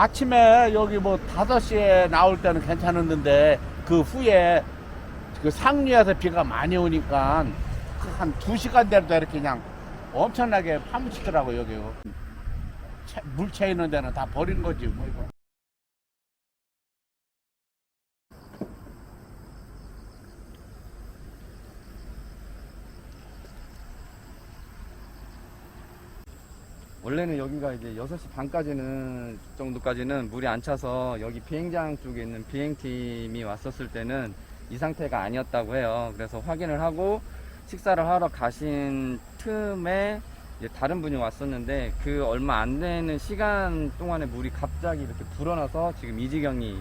아침에 여기 뭐 5시에 나올 때는 괜찮았는데 그 후에 그 상류에서 비가 많이 오니까 그한 2시간 되도 이렇게 그냥 엄청나게 파묻히더라고 여기 차- 물 채이는 데는 다 버린 거지 뭐 이거. 원래는 여기가 이제 6시 반까지는 정도까지는 물이 안 차서 여기 비행장 쪽에 있는 비행팀이 왔었을 때는 이 상태가 아니었다고 해요. 그래서 확인을 하고 식사를 하러 가신 틈에 이제 다른 분이 왔었는데 그 얼마 안 되는 시간 동안에 물이 갑자기 이렇게 불어나서 지금 이 지경이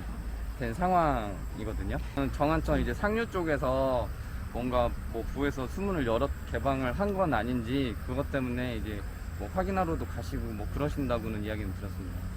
된 상황이거든요. 정한천 이제 상류 쪽에서 뭔가 뭐 부에서 수문을 열어 개방을 한 건 아닌지 그것 때문에 이제 뭐 확인하러도 가시고 뭐 그러신다고는 이야기는 들었습니다.